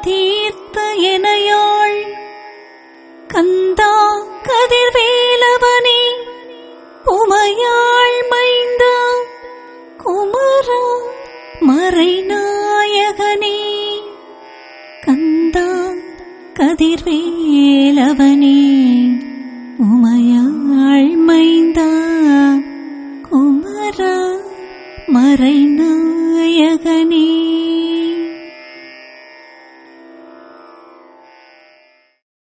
தீர்த்த எனையாள் கந்தா கதிர்வேலவனே உமையாள் மைந்தா குமரா மறைநாயகனே. கந்தா கதிர்வேலவனே உமையாள் மைந்தா குமரா மறைநாயகனே.